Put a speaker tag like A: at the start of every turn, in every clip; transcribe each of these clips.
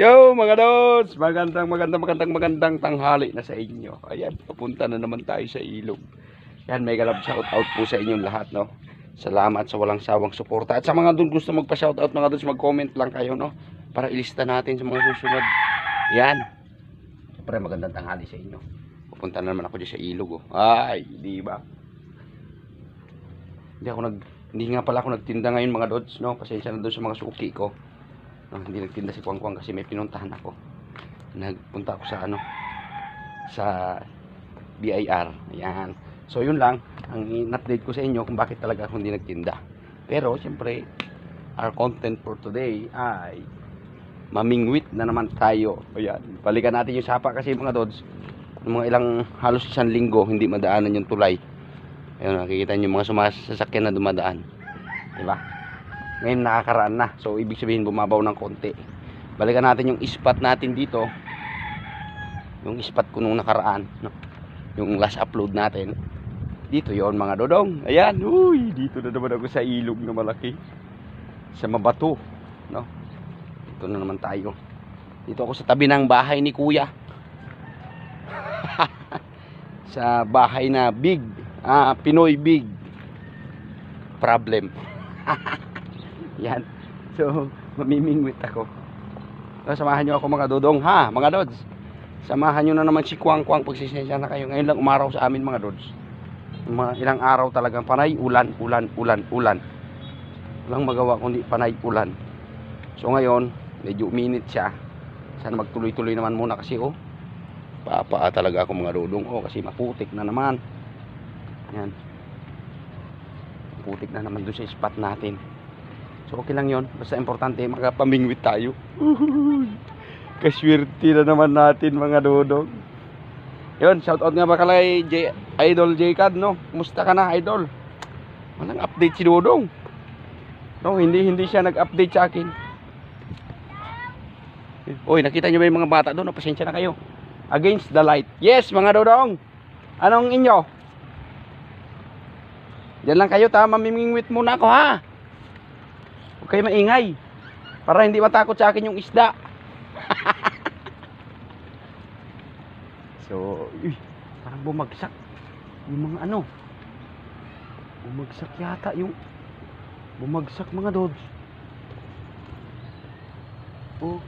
A: Yo mga dods, magandang magandang magandang magandang tanghali na sa inyo. Ayan, papunta na naman tayo sa ilog. Yan, may galab shout out po sa inyong lahat, no. Salamat sa walang sawang suporta. At sa mga doon gusto magpa-shout out mga dods, mag-comment lang kayo, no. Para ilista natin sa mga susunod. Yan. Siyempre, magandang tanghali sa inyo. Papunta na naman ako dyan sa ilog, oh. Ay, di ba? Hindi ako nag hindi nga pala ako nagtinda ngayon mga dods, no. Pasensya na doon sa mga suki ko. No, hindi nagtinda si Kwang kasi may pinuntahan ako. Nagpunta ako sa ano sa BIR. Ayan. So yun lang ang in-update ko sa inyo kung bakit talaga ako hindi nagtinda. Pero siyempre our content for today ay mamingwit na naman tayo. Ayan. Balikan natin yung sapa kasi mga dods ng mga ilang halos isang linggo hindi madaanan yung tulay. Ayun, nakikita yung mga sumasasakyan na dumadaan. Diba? Ngayon nakakaraan na. So ibig sabihin bumabaw ng konti. Balikan natin yung spot natin dito. Yung spot ko nung nakaraan, no? Yung last upload natin. Dito yon mga dodong. Ayan, uy, dito na naman ako sa ilog na malaki. Sa mabato, no? Dito na naman tayo. Dito ako sa tabi ng bahay ni Kuya. sa bahay na big, ah, Pinoy big problem. Yan. So, mamimingwit ako. So, samahan nyo ako mga dodong ha, mga dods. Samahan nyo na naman si Kwang Kwang pagsisensya na kayo. Ngayon lang umaraw sa amin mga dods. Mga ilang araw talagang panay, ulan, ulan, ulan, ulan. Walang magawa kundi panay, ulan. So ngayon, medyo uminit siya. Sana magtuloy-tuloy naman muna kasi oh. Papa talaga ako mga dodong oh kasi maputik na naman. Yan. Putik na naman doon sa spot natin. So okay lang yon Basta importante makapamingwit tayo. Kaswerte na naman natin mga dodong. Yun, shout out nga ba kay J Idol J-Cad, no? Kumusta ka na, Idol? Walang update si Dodong. No, hindi hindi siya nag-update sa akin. Oy, nakita niyo ba yung mga bata doon? No? Pasensya na kayo. Against the light. Yes, mga Dodong. Anong inyo? Diyan lang kayo, ta. Mamimingwit muna ako, ha? Kayo maingay. Para hindi matakot sa akin yung isda. so, uy, parang bumagsak. Yung mga ano. Bumagsak yata yung bumagsak mga dods. Oh.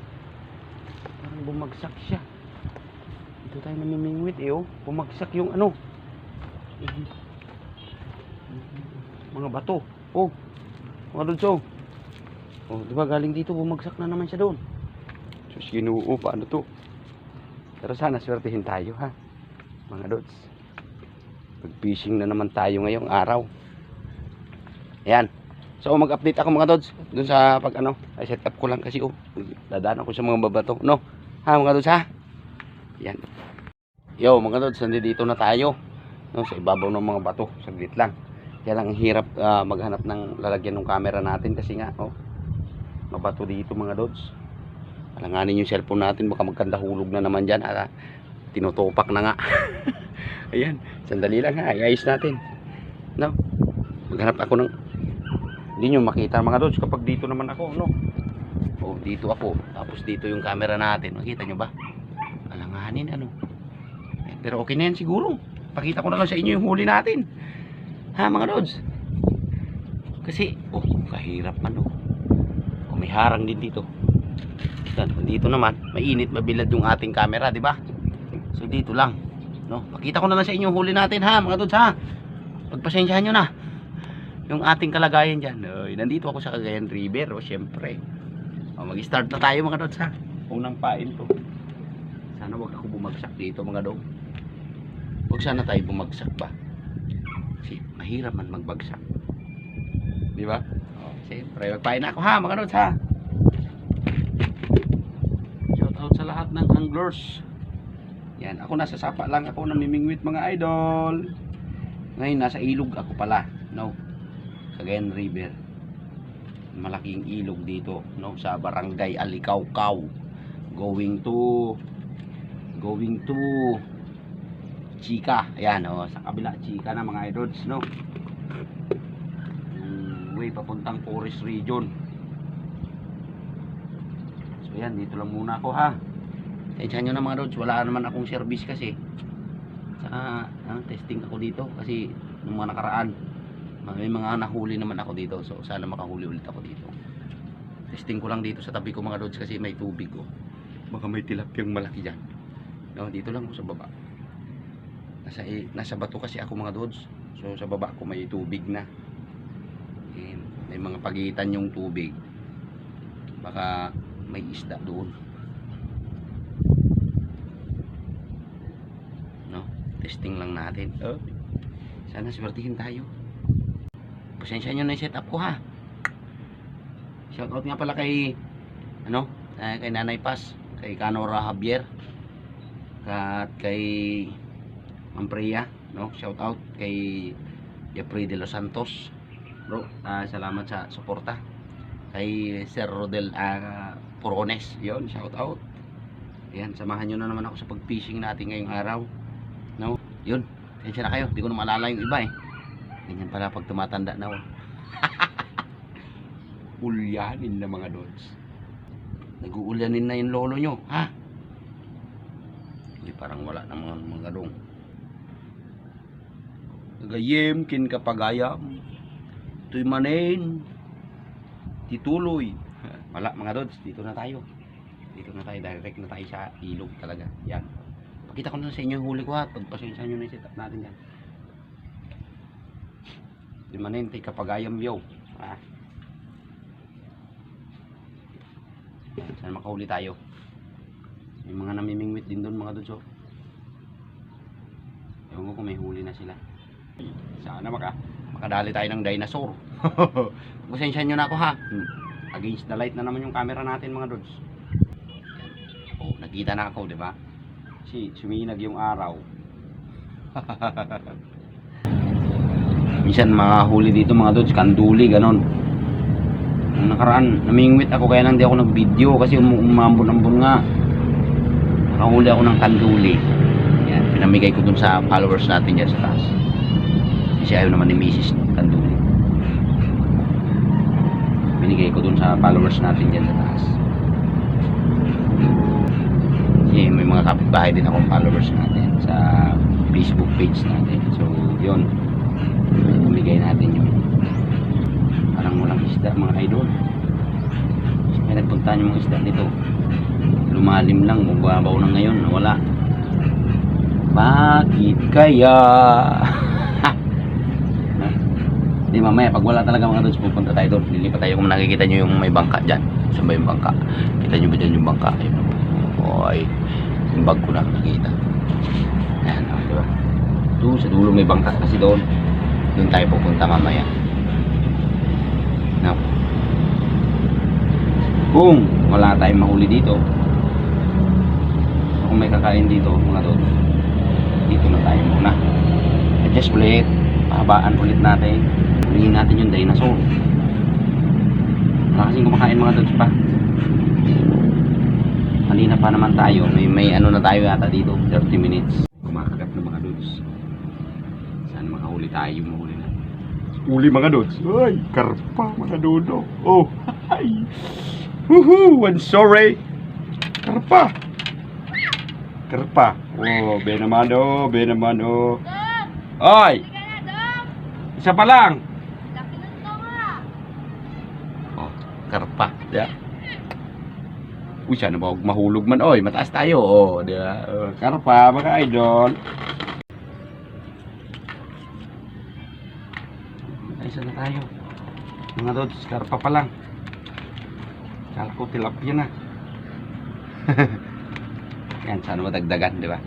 A: Parang bumagsak siya. Dito tayo namimingwit eh oh. Bumagsak yung ano. Mga bato. Oh. Mga dods oh. Oh, di ba galing dito bumagsak na naman siya doon. Sus, ginoo paano to? Pero sana swertihin tayo ha. Mga dods. Pag-fishing na naman tayo ngayong araw. Ayan. So mag-update ako mga dods dun sa pag ano, ay set up ko lang kasi oh. Dadaan ako sa mga babato, no? Ha mga dods ha? Yan. Yo mga dods, nandito na tayo. No, sa ibabaw ng mga bato, saglit lang. Kaya lang ang hirap ah, maghanap ng lalagyan ng camera natin kasi nga oh, mabato dito mga dods. Alanganin yung cellphone natin baka magkanda na naman dyan at ah, tinutupak na nga. Ayan, sandali lang ha, iayos natin. No? Maghanap ako ng hindi nyo makita mga dods kapag dito naman ako, no? Oh, dito ako. Tapos dito yung camera natin. Makita nyo ba? Alanganin, ano? Pero okay na yan siguro. Pakita ko na lang sa inyo yung huli natin. Ha, mga dods? Kasi, oh, kahirap man, oh. May harang din dito. Yan, dito naman, mainit, mabilad yung ating camera, di ba? So, dito lang. No? Pakita ko na lang sa inyo huli natin, ha, mga dods, ha? Pagpasensyahan nyo na yung ating kalagayan dyan. Oy, nandito ako sa Cagayan River, o syempre. O, mag-start na tayo mga dods ha. Unang pain to. Sana wag ako bumagsak dito mga dog. Huwag sana tayo bumagsak pa. Kasi mahirap man magbagsak. Di ba? O, syempre, magpain na ako ha mga dods ha. Shout out sa lahat ng anglers. Yan, ako nasa sapa lang ako namimingwit mga idol. Ngayon nasa ilog ako pala. No. Cagayan River. Malaking ilog dito, no, sa Barangay Alikawkaw. Going to going to Chika. Ayan, oh, sa kabila Chika na mga idols, no. Yung way papuntang Forest Region. So yan, dito lang muna ako ha. Tensya nyo na mga Lods, wala naman akong service kasi. Saka, ano, testing ako dito kasi nung mga nakaraan, may mga nahuli naman ako dito. So sana makahuli ulit ako dito. Testing ko lang dito sa tabi ko mga Lods kasi may tubig ko. Baka may tilapyang malaki dyan. No, dito lang sa baba. Nasa, i- nasa bato kasi ako mga Lods. So sa baba ko may tubig na. Ayan, may mga pagitan yung tubig. Baka may isda doon. No? Testing lang natin. Oh. Sana swertihin tayo. Pasensya nyo na yung setup ko ha. Shoutout nga pala kay ano, eh, kay Nanay Paz, kay Canora Javier, at kay Ma'am Priya, no? Shoutout kay Jeffrey De Los Santos. Bro, ah, salamat sa suporta. Kay Sir Rodel ah, Porones, yon shout out. Ayan, samahan nyo na naman ako sa pag-fishing natin ngayong araw. No? Yun, tensya na kayo. Hindi ko na maalala yung iba eh. Ganyan pala pag tumatanda na ako. Ulyanin na mga dods. Nag-uulyanin na yung lolo nyo, ha? Hindi parang wala na mga mga dong. Nagayem, kin kapagayam. Tuy manin. Tituloy. Wala mga dods, dito na tayo. Dito na tayo, direct na tayo sa ilog talaga. Yan. Pakita ko na sa inyo yung huli ko ha. Pagpasensya nyo na yung setup natin yan. Tay kapagayam yo. Ha? Sana makahuli tayo. May mga namimingwit din doon mga dods oh. Ewan ko kung may huli na sila. Sana maka makadali tayo ng dinosaur. Pasensya nyo na ako ha. Hmm. Against the light na naman yung camera natin mga dods. Oh, nakita na ako, di ba? Si suminag yung araw. Minsan mga huli dito mga dods, kanduli, ganon. Nung nakaraan, namingwit ako kaya lang di ako nag-video kasi um umambon-ambon nga. Nakahuli ako ng kanduli. Yan, pinamigay ko dun sa followers natin dyan sa taas. Kasi ayaw naman ni Mrs. Kanduli. Binigay ko dun sa followers natin dyan sa taas. Kasi may mga kapitbahay din akong followers natin sa Facebook page natin. So, yun. Binigay natin yun. Parang walang isda mga idol. May nagpunta yung mga isda nito. Lumalim lang, bumabaw na ngayon, wala. Bakit kaya? Hindi mamaya, pag wala talaga mga doon, pupunta tayo doon. Lilipat tayo kung nakikita nyo yung may bangka dyan. Saan ba yung bangka? Kita nyo ba dyan yung bangka? Ayun. Oy, yung bag ko na nakikita. Ayan, oh, di ba? Doon, sa dulo may bangka kasi doon. Doon tayo pupunta mamaya. Now, kung wala tayong mahuli dito, kung may kakain dito, mga doon, dito na tayo muna. Adjust ulit, pahabaan ulit natin. Huliin natin yung dinosaur. Wala kasing kumakain mga doon pa. Kanina pa naman tayo, may, may ano na tayo yata dito, 30 minutes. Kumakagat na mga dods. Sana makahuli tayo, mahuli na. Uli mga dods. Ay, karpa mga dodo. Oh, ay. Woohoo, I'm sorry. Karpa. Karpa. Oh, be naman be naman oh. Ay, isa pa lang.
B: Laki ng tonga!
A: Oh, karpa. Yeah. Uy, sana ba huwag mahulog man. Oy, mataas tayo. Oh, di ba? Oh, karpa, mga idol. Ay, sana tayo. Mga dods, karpa pa lang. Kala ko tilapia na. Yan, sana madagdagan, di ba?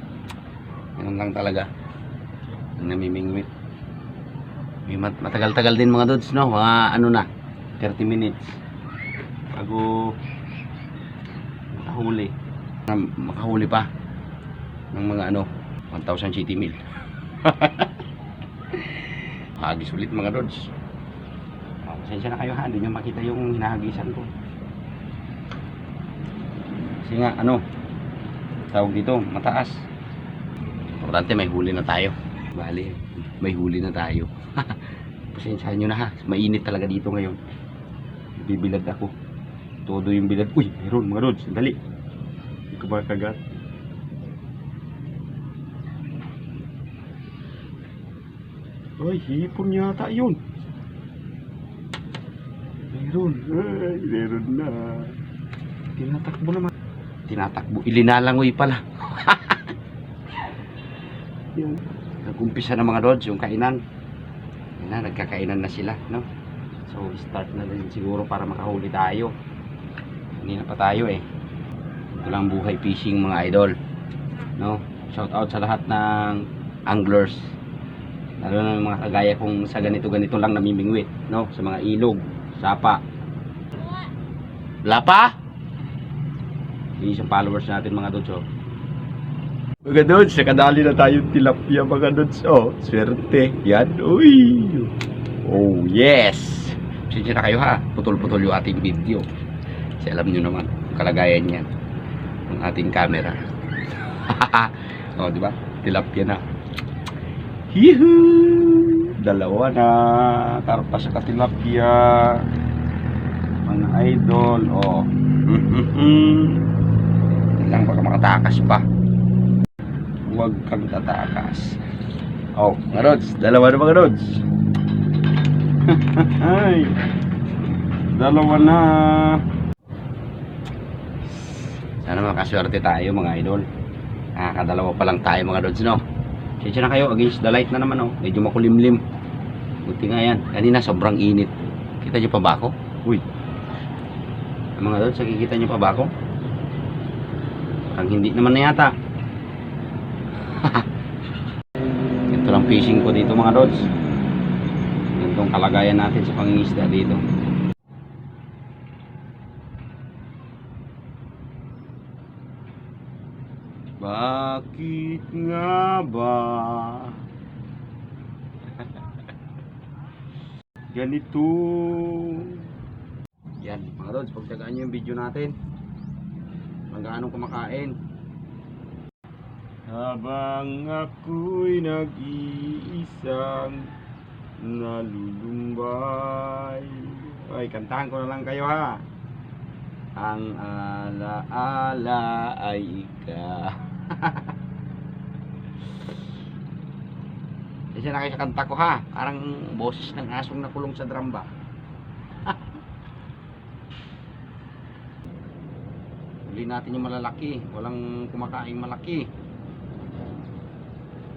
A: Ganun lang talaga. Namimingwit. Matagal-tagal din mga dods, no? Mga ano na, 30 minutes. Bago makahuli. Na- Makahuli pa ng mga ano, 1,000 city meal. Hagis ulit mga dods. Oh, pasensya na kayo ha, hindi nyo makita yung hinahagisan ko. Kasi nga, ano, tawag dito, mataas. Importante may huli na tayo. Bali, may huli na tayo. Pasensyahan nyo na ha, mainit talaga dito ngayon. Bibilad ako. Todo yung bilad. Uy, meron mga rods. Sandali. Hindi ko makagat. Ay, hipon yata yun. Meron. Ay, meron na. Tinatakbo naman. Tinatakbo. Ilinalangoy pala. Yan. Nag-umpisa na mga rods yung kainan. Yan na, nagkakainan na sila, no? So, start na din siguro para makahuli tayo. Hindi na pa tayo eh. Ito lang buhay fishing mga idol. No? Shout out sa lahat ng anglers. Lalo na mga kagaya kong sa ganito-ganito lang namimingwit. No? Sa mga ilog, sapa. Wala pa? Yung isang followers natin mga dods, oh. Mga dods, nakadali na tayong tilapia mga dods, oh. Swerte. Yan, uy. Oh, yes. Sige na kayo ha. Putol-putol yung ating video. Kasi alam nyo naman, kalagayan yan. Ng ating camera. oh, di ba? Tilapia na. Yehoo! Dalawa na. Karpa sa katilapia. Mga idol. Oh. Lang baka makatakas pa. Huwag kang tatakas. Oh, mga rods. Dalawa na mga rods. Dalawa na. Sana makaswerte tayo mga idol. Nakakadalawa pa lang tayo mga rods, no? Sensya na kayo, against the light na naman, oh. Medyo makulimlim. Buti nga yan. Kanina sobrang init. Kita nyo pa ba ako? Uy. Mga rods, nakikita nyo pa ba ako? Parang hindi naman na yata. Ito lang fishing ko dito mga rods. Ganitong kalagayan natin sa pangingisda dito. Bakit nga ba? Ganito. Yan, mga rods, pagtagaan nyo yung video natin. Kung gaano kumakain. Habang ako'y nag-iisang nalulumbay. Ay, kantahan ko na lang kayo ha. Ang alaala ay ika. Kasi na kayo sa kanta ko ha. Parang boses ng asong nakulong sa dramba. Huli natin yung malalaki. Walang kumakain malaki.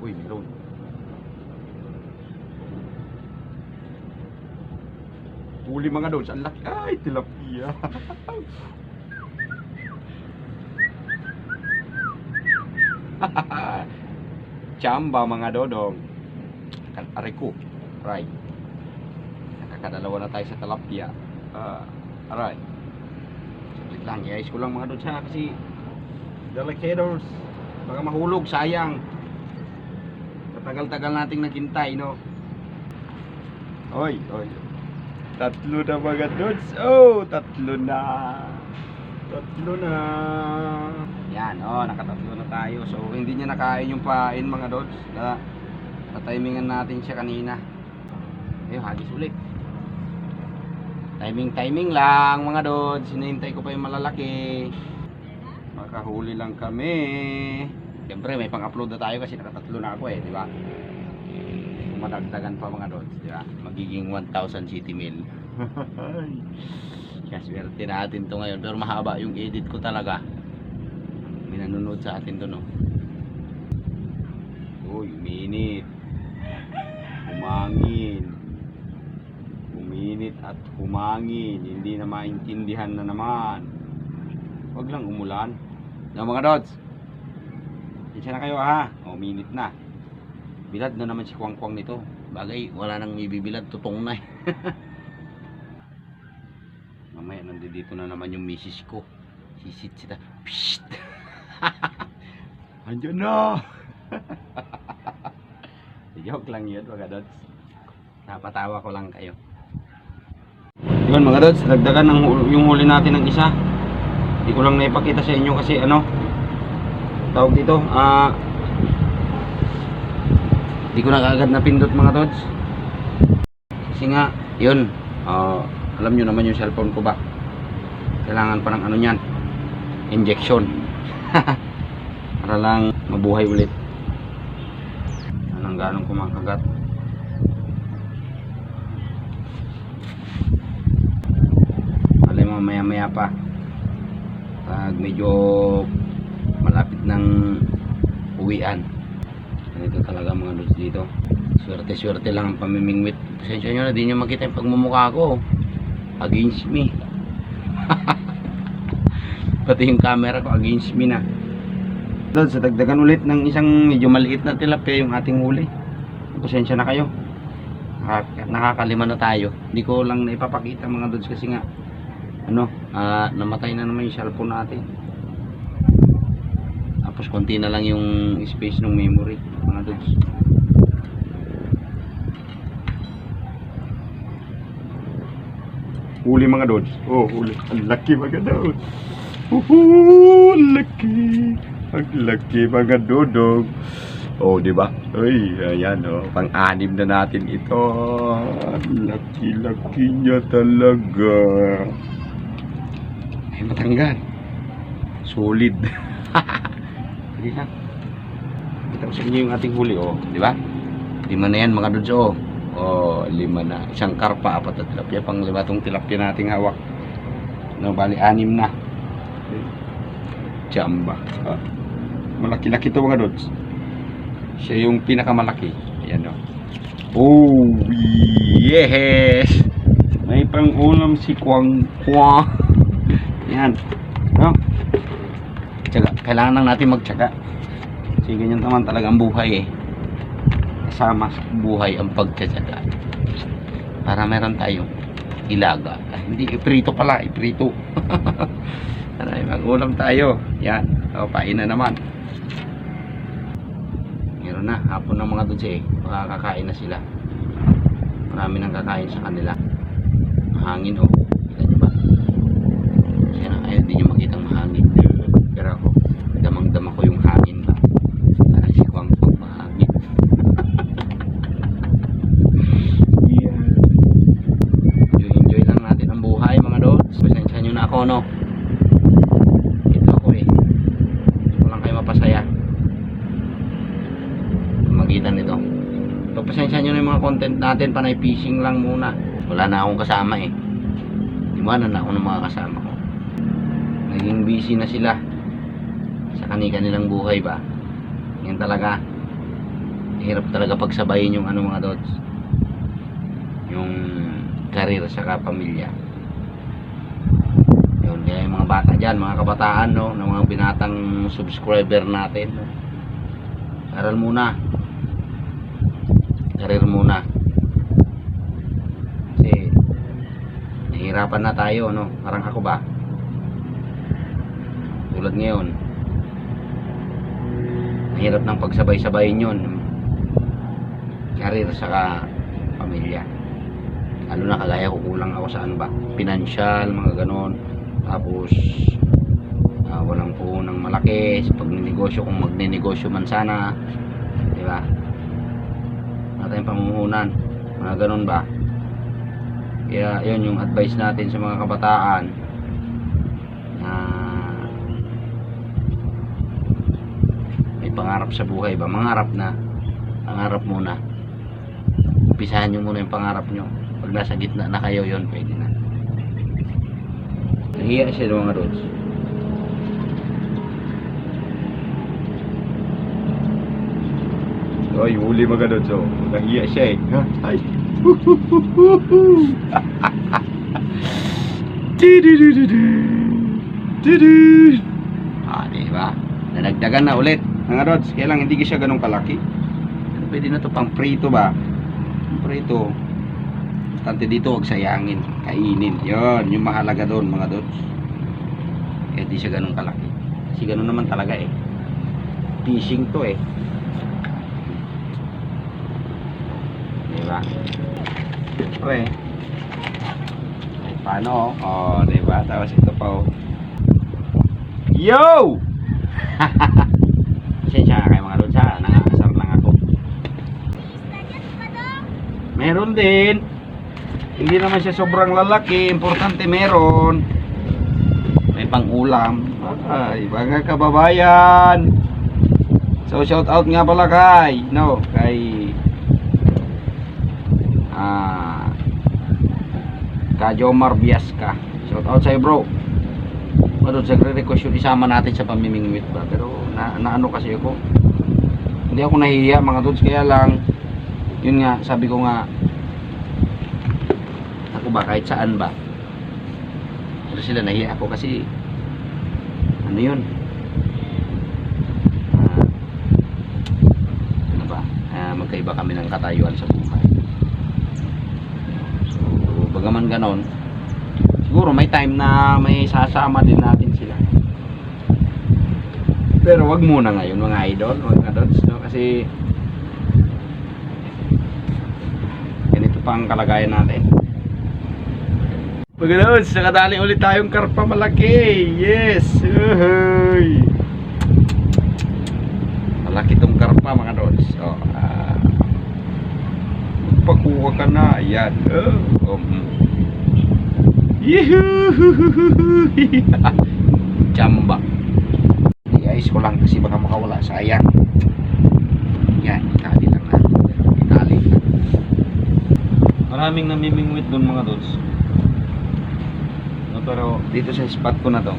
A: Uy, meron. Huli mga doon. Ang laki. Ay, tilapia. Chamba mga dodong. Kan- Aray. Nakakadalawa na tayo sa tilapia. Ah, aray. Saglit lang. Guys ko lang mga doon sa kasi Dalakadors. Baka mahulog. Sayang. Katagal-tagal nating naghintay, no? Oy, oy. Tatlo na mga dudes. Oh, tatlo na. Tatlo na. Yan, oh, nakatatlo na tayo. So, hindi niya nakain yung pain mga dudes. Na, na-timingan natin siya kanina. Ayun, hagis ulit. Timing, timing lang mga dudes. Hinihintay ko pa yung malalaki. Makahuli lang kami. Siyempre, may pang-upload na tayo kasi nakatatlo na ako eh, di ba? Madagdagan pa mga dots, di ba? Magiging 1,000 city mil. Kaya swerte natin to ngayon. Pero mahaba yung edit ko talaga. May nanonood sa atin to, no? Uy, uminit. Humangin. Uminit at humangin. Hindi na maintindihan na naman. Huwag lang umulan. No, mga dots. Isa na kayo ha. O, minute na. Bilad na naman si Kwang Kwang nito. Bagay, wala nang ibibilad. Tutong na eh. Mamaya, nandito na naman yung misis ko. Sisit sita. Psst! Andiyan na! Joke lang yun, mga dots. Napatawa ko lang kayo. Yun mga dots, dagdagan ng, yung huli natin ng isa. Hindi ko lang naipakita sa inyo kasi ano, tawag dito, ah, hindi ko na kaagad napindot mga tods. Kasi nga, yun, ah, alam nyo naman yung cellphone ko ba? Kailangan pa ng ano niyan. Injection. Para lang mabuhay ulit. Anong ganong kumakagat. Alay mo maya maya pa. Pag medyo malapit ng uwian. Ganito talaga mga lods dito. Swerte swerte lang ang pamimingwit. Pasensya nyo na di nyo makita yung pagmumukha ko. Against me. Pati yung camera ko against me na. Doon, sa dagdagan ulit ng isang medyo maliit na tilapia yung ating huli. Pasensya na kayo. Nakaka- Nakakalima na tayo. Hindi ko lang naipapakita mga dods kasi nga ano, ah, namatay na naman yung cellphone natin. Tapos konti na lang yung space ng memory mga dods. Huli mga dods. Oh, huli. Ang laki mga dods. Uhu, ang laki. Ang laki mga dodog. Oh, di ba? Ay, ayan oh. Pang-anim na natin ito. Ang laki-laki niya talaga. Ay, matanggal. Solid. Hindi na. Kita ko sa inyo yung ating huli, oh. Di ba? Lima na yan, mga dudes, oh. Oh, lima na. Isang karpa, apat na tilapia. Pang lima tong tilapia nating hawak. No, bali, anim na. Jamba. Ah. Malaki-laki to mga dudes. Siya yung pinakamalaki. Ayan, oh. Oh, yes! May pang ulam si Kwang Kwang. Yan. No? Tsaga. Kailangan lang natin magtsaga. Kasi ganyan naman talaga ang buhay eh. Kasama sa buhay ang pagtsatsaga. Para meron tayong ilaga. Ah, hindi, iprito pala, iprito. Aray, mag-ulam tayo. Yan. O, pain na naman. Meron na. Hapon ng mga dutse. Makakakain na sila. Marami nang kakain sa kanila. Mahangin oh. Kita nyo ba? Yan ang ayaw din nyo makita ang hangin. Pero ako, damang-dama ko yung hangin ba? Parang si Kwang Kwang mahangin. yeah. Enjoy, enjoy lang natin ang buhay mga dods. Pasensya nyo na ako no. Ito ako eh. Gusto ko lang kayo mapasaya. Magitan nito. So, pasensya nyo na yung mga content natin. Panay fishing lang muna. Wala na akong kasama eh. Iwanan na ako ng mga kasama ko naging busy na sila sa kani-kanilang buhay ba yan talaga hirap talaga pagsabayin yung ano mga dots yung karir sa pamilya yun kaya yung mga bata dyan mga kabataan no ng mga binatang subscriber natin aral muna karir muna kasi nahihirapan na tayo no? Parang ako ba? Tulad ngayon. Mahirap ng pagsabay-sabayin yun. Karir saka pamilya. Lalo na kagaya ko kulang ako sa ano ba? Pinansyal mga ganon. Tapos ah, walang puhunang malaki. Sa pagninegosyo kung magninegosyo man sana di ba? Tayong pamumuhunan mga ganon ba kaya yun yung advice natin sa mga kabataan. Na may pangarap sa buhay ba? Mangarap na. Pangarap muna. Umpisahan nyo muna yung pangarap nyo. Pag nasa gitna na kayo yon pwede na. Nahiya siya ng mga roads Ay, huli mga dods, oh. Nahiya siya eh. Ay. Ah, di ba? Nadagdagan na ulit. Mga rods, kaya lang hindi siya ganun kalaki. Pwede na to pang prito ba? Pang Prito. Bastante dito, huwag sayangin. Kainin. Yon, yung mahalaga doon, mga dods. Kaya di siya ganun kalaki. Kasi ganun naman talaga eh. Fishing to eh. Di ba? Okay. Paano? Oh, di ba? Tapos ito pa oh. Yo! Pasensya na kayo mga lods ha. Nangasar lang ako. Meron din. Hindi naman siya sobrang lalaki. Importante meron. pang ulam. Ay, mga kababayan. So, shout out nga pala kay, no, kay, ah, Kajomar Biasca. Shout out sa'yo bro. Ano, sagre-request yung isama natin sa pamimingwit ba? Pero, na, na ano kasi ako. Hindi ako nahihiya mga dudes, kaya lang, yun nga, sabi ko nga, ako ba, kahit saan ba, pero sila nahiya ako kasi, ano yun, Ah, ano ba, Ah, magkaiba kami ng katayuan sa buhay. So, bagaman ganon, siguro may time na may sasama din natin sila. Pero wag muna ngayon mga idol, mga dods, no? Kasi ganito pa ang kalagayan natin. Mga dods, nakadali ulit tayong karpa malaki. Yes! Uhuy! Malaki tong karpa mga dods. Oh, ah, magpakuha ka na. Ayan. Oh, um. Jamba. I-ice ko lang kasi baka makawala. Sayang. Yan, itali lang natin. Itali. Maraming namimingwit doon mga dods. No, pero dito sa spot ko na to.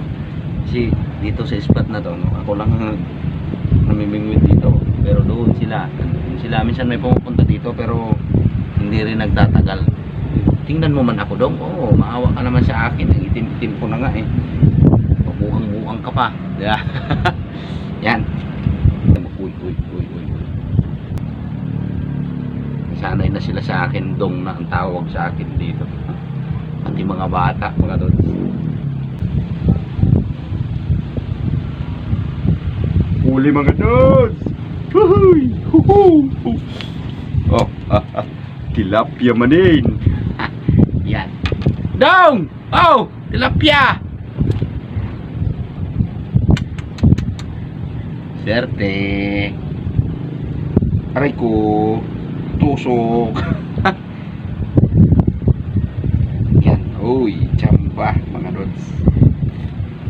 A: Kasi dito sa spot na to, no, ako lang ang namimingwit dito. Pero doon sila. Doon Sila minsan may pumupunta dito pero hindi rin nagtatagal. Tingnan mo man ako dong. Oo, maawa ka naman sa akin. Ang itim-itim ko na nga eh. Pabuhang-buhang ka pa. Yeah. Yan. Uy, uy, uy, uy. Sanay na sila sa akin. Dong na ang tawag sa akin dito. Pati mga bata, mga doon. Huli mga doon! Huhuy! Huhu! Oh, ah, ah. tilapia manin. Dong! Oh! Tilapia! Serte. Aray ko. Tusok. Yan. Uy, tsamba mga dods.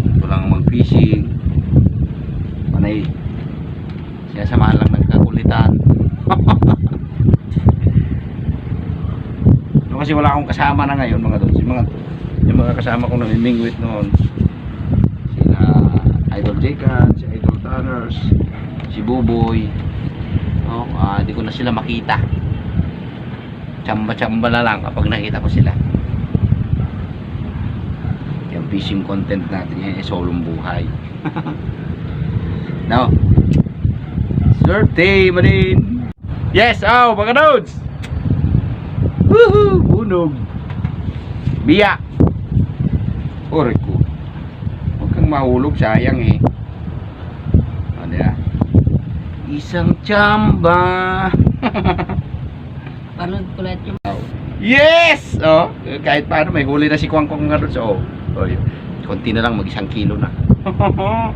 A: Ito lang mag-fishing. Panay. Siya samahan lang nagkakulitan. no, kasi wala akong kasama na ngayon mga dods. Mga, yung mga kasama kong namimingwit noon. Sila Idol Jacob, si Idol Tanners, si Buboy. No, ah, di ko na sila makita. Tsamba-tsamba na lang kapag nakita ko sila. Yung fishing content natin yan, solong buhay. no. Swerte, manin. Yes, oh, mga nodes. Woohoo, bunog. Biya. Ore ko. Huwag kang mahulog, sayang eh. Ano yan? Isang tsamba.
B: Panood ko lahat yung
A: Yes! Oh, kahit paano may huli na si Kwang Kwang nga doon. So, oh, yun. konti na lang, mag isang kilo na.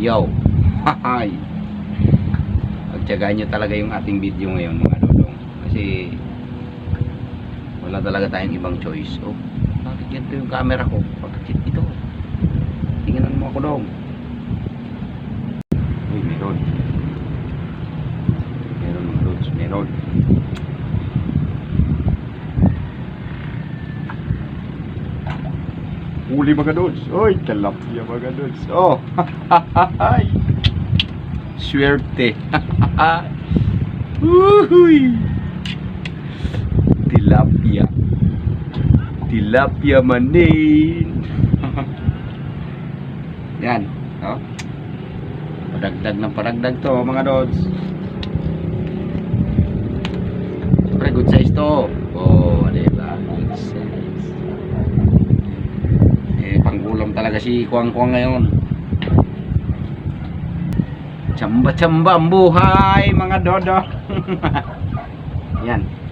A: Yo! Hahay! Pagtsagaan nyo talaga yung ating video ngayon mga dodong. Kasi wala talaga tayong ibang choice. Oh, bakit ganito yung camera ko? Bakit ito? Tingnan mo ako dong. Uy, meron. Meron loads, meron. Huli mga loads. Oy, talapya mga loads. Oh. Swerte. Uhuy. Tilapia. Tilapia manin. Yan. Oh. Padagdag ng padagdag to mga lods. Siyempre, good size to. Oh, di ba? Good size. Eh, panggulam talaga si Kuang Kuang ngayon. Chamba-chamba ang buhay, mga dodo. Yan.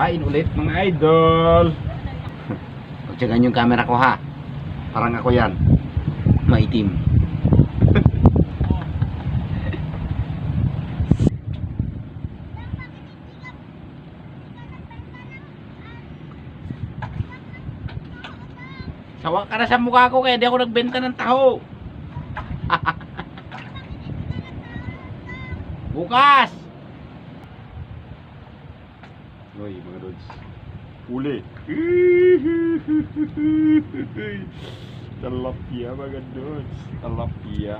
A: Kain ulit, mga idol. Pagtsagan yung camera ko, ha? Parang ako yan. Maitim.
C: Sawa ka na sa mukha ko kaya di ako nagbenta ng taho. Bukas!
A: Uy, mga Lods. Huli. Talapia, mga Lods. Talapia.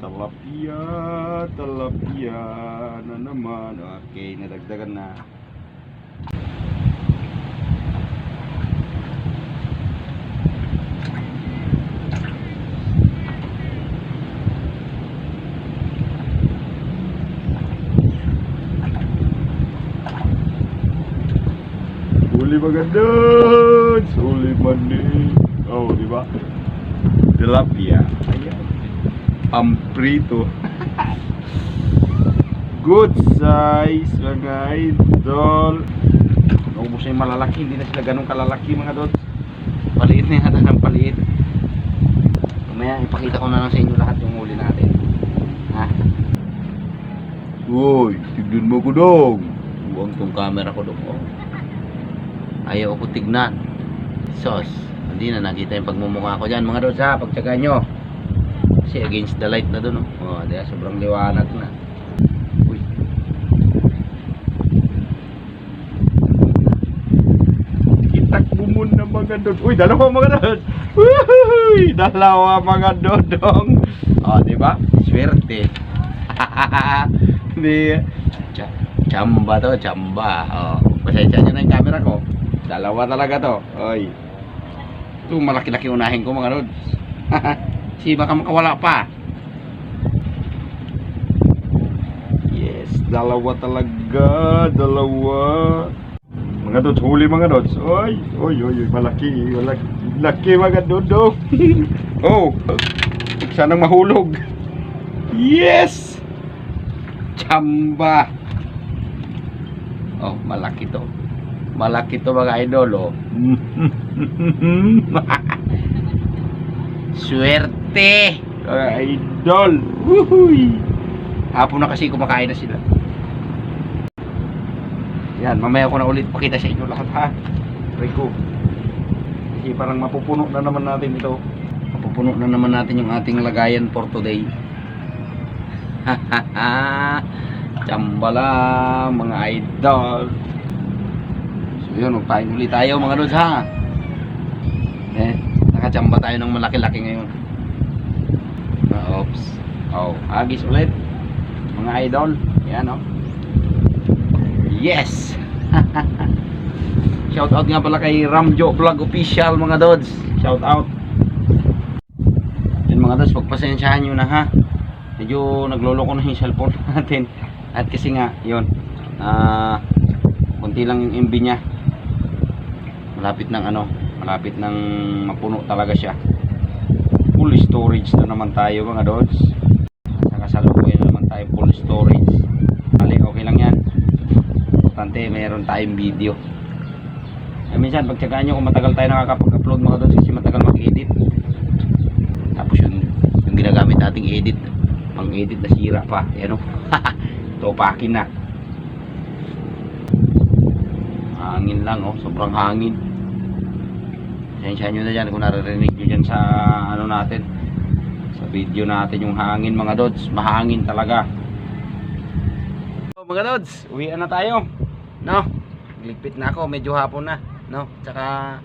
A: Talapia, talapia na naman. Okay, nadagdagan na. Lods. Huli mani. Oh, di ba? Tilapia. Ayan. Pamprito. Good size mga idol.
C: Naubos na yung malalaki, hindi na sila ganun kalalaki mga dods. Paliit na yata ng paliit. Mamaya ipakita ko na lang sa inyo lahat yung huli natin. Ha?
A: Uy, tignan mo ko dong.
C: Huwag tong camera ko doon. Oh. Ayaw ko tignan. Sos. Hindi na nakita yung pagmumukha ko dyan. Mga dods ha, pagtsaga nyo. Kasi against the light na doon. Oh, oh di ba? sobrang liwanag na. Uy.
A: Itakbo mo na mga dod. Uy, dalawa mga dod. Uy, dalawa mga dodong. Oh, di ba?
C: Swerte.
A: Di.
C: Ch chamba to, chamba. Oh, pasensya nyo na yung camera ko. Dalawa talaga to.
A: Oy.
C: Ito, malaki-laki unahin ko mga rods. si baka makawala pa.
A: Yes, dalawa talaga, dalawa. Mga dods, huli mga dods. Oy, oy, oy, oy, malaki, malaki, laki mga dodong. oh, sanang mahulog. Yes!
C: Chamba. Oh, malaki to. Malaki to mga idol, oh. Swerte.
A: Mga idol. Woohoo!
C: Hapon na kasi kumakain na sila. Yan, mamaya ko na ulit pakita sa inyo lahat ha.
A: Rico.
C: Kasi parang mapupuno na naman natin ito. Mapupuno na naman natin yung ating lagayan for today. Tsambala, mga idol. So yun, magpahin ulit tayo mga lods ha. Eh, nakachamba tayo ng malaki-laki ngayon. Ah, Oops. Oh, agis ulit. Mga idol. Yan oh. Yes! Shout out nga pala kay Ramjo Vlog Official mga dods. Shout out. Yun mga dods, pagpasensyahan nyo na ha. Medyo nagloloko na yung cellphone natin. At kasi nga, yun. Ah, konti lang yung MB niya. Malapit ng ano, malapit ng mapuno talaga siya. Full storage na naman tayo mga dods. Sa kasalukuyan na naman tayo full storage. Bali, okay lang yan. Importante, meron tayong video. Eh, minsan, pagtsagaan nyo kung matagal tayo nakakapag-upload mga dods kasi matagal mag-edit. Tapos yun, yung ginagamit nating edit, pang-edit na sira pa. Yan o. Topakin na. Hangin lang oh, sobrang hangin. Pasensya nyo na dyan kung naririnig nyo dyan sa ano natin. Sa video natin yung hangin mga dods. Mahangin talaga. So, mga dods, uwian na tayo. No? Ligpit na ako, medyo hapon na. No? Tsaka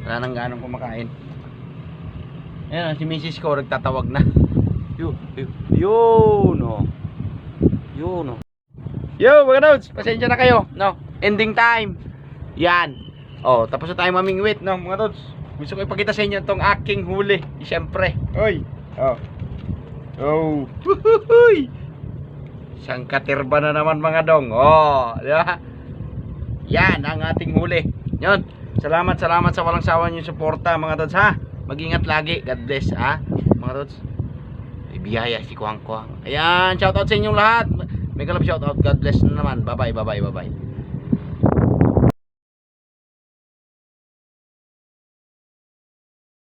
C: wala nang ganong kumakain. Ayan, si Mrs. ko nagtatawag na. Yun, yun, oh. Yun, oh. Yo, mga dods, pasensya na kayo. No? Ending time. Yan. Oh, tapos na tayo mamingwit, no, mga dods. Gusto ko ipakita sa inyo itong aking huli. Siyempre.
A: Oy. Oh. Oh.
C: Huhuy! Isang katirba na naman mga dong. Oh, di ba? Yan ang ating huli. Yon. Salamat, salamat sa walang sawa niyo suporta mga tots ha. Mag-ingat lagi. God bless ha. Mga tots. May biyaya si Kuang Kuang. Ayan, shoutout sa inyong lahat. May kalab shoutout. God bless na naman. Bye-bye, bye-bye, bye-bye.